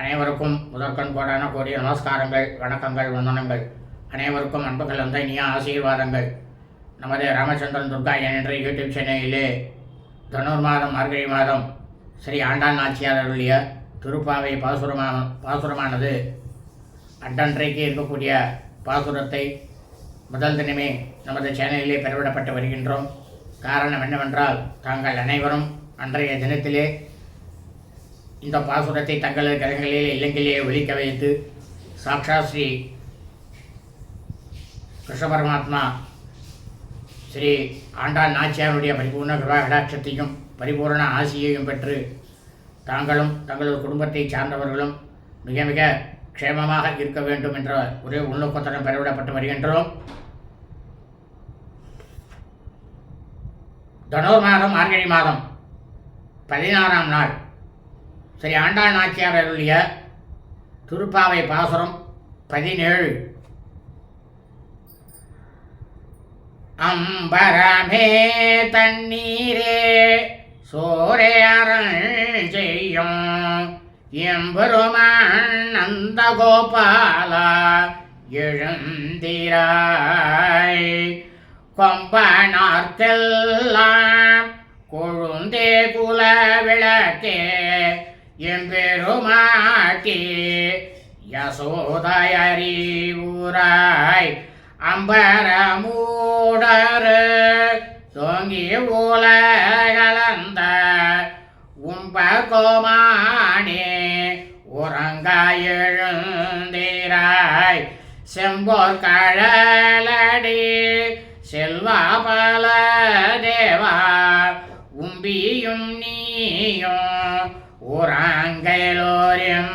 அனைவருக்கும் முதற்கண்போடான கூடிய நமஸ்காரங்கள் வணக்கங்கள் வந்தனங்கள். அனைவருக்கும் அன்புகள் வந்த இனிய ஆசீர்வாதங்கள். நமது ராமச்சந்திரன் துர்கா என்ற யூடியூப் சேனலிலே தனுர் மாதம் மார்கழி மாதம் ஸ்ரீ ஆண்டாள் நாச்சியார் அருளிய திருப்பாவை பாசுரமா பாசுரமானது அன்றன்றைக்கு இருக்கக்கூடிய பாசுரத்தை முதல் தினமே நமது சேனலிலே பெறவிடப்பட்டு வருகின்றோம். காரணம் என்னவென்றால் தாங்கள் அனைவரும் அன்றைய தினத்திலே இந்த பாசுரத்தை தங்களது கரங்களிலே இல்லங்களிலே ஒழிக்க வைத்து சாக்ஷா ஸ்ரீ கிருஷ்ண பரமாத்மா ஸ்ரீ ஆண்டாள் நாச்சியாருடைய பரிபூர்ண கிருபா பரிபூர்ண பரிபூரண ஆசியையும் பெற்று தாங்களும் தங்களது குடும்பத்தை சார்ந்தவர்களும் மிக மிக க்ஷேமமாக இருக்க வேண்டும் என்ற ஒரே உள்நோக்கத்துடன் பெறவிடப்பட்டு வருகின்றோம். தனோர் மாதம் மார்கழி மாதம் பதினாறாம் நாள். ஸ்ரீ ஆண்டாள் நாச்சியார் அருளிய திருப்பாவை பாசுரம் பதினேழு. அம்பரமே தண்ணீரே சோரே அருள் செய்யும். எம்பெருமான் நந்த கோபாலா எழுந்திராய். கொம்பனார்த்தெல்லாம் கொழுந்தே குல விளக்கே எம்பெருமாட்டி யசோதயறிவுராய் அம்பரமூடர். தோங்கி உலகலந்த உம்பகோமானே. உறங்காய் எழுந்திராய். செம்போர் கழலடி. செல்வா பல தேவா. உம்பியும் நீயும் உறங்கலோரும்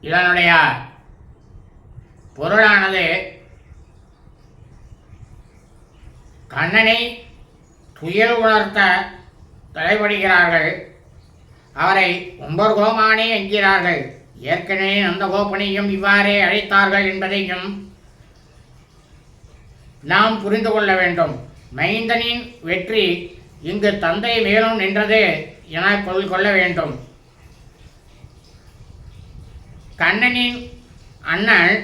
இதனுடைய பொருளானது கண்ணனை துயர் உணர்த்த தலைப்படுகிறார்கள் அவரை ஒன்பர் கோமானே என்கிறார்கள். ஏற்கனவே நந்த கோபனையும் இவ்வாறே அழைத்தார்கள் என்பதையும் நாம் புரிந்து கொள்ள வேண்டும். மைந்தனின் வெற்றி இங்கு தந்தை மேலும் நின்றது என கொள் கொள்ள வேண்டும். கண்ணனின் அண்ணன்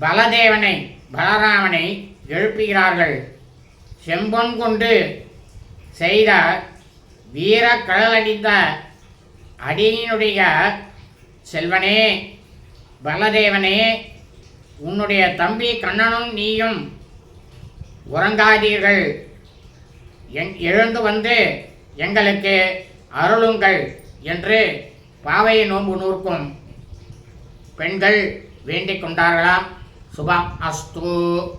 பலதேவனை பலராமனை எழுப்புகிறார்கள். செம்பொன் கொண்டு செய்த வீர கடலடித்த அடியினுடைய செல்வனே பலதேவனே உன்னுடைய தம்பி கண்ணனும் நீயும் உறங்காதீர்கள். எங் எழுந்து வந்து எங்களுக்கு அருளுங்கள் என்று பாவை நோன்பு நூற்கும் பெண்கள் வேண்டிக் கொண்டார்களாம். சுபம் அஸ்து.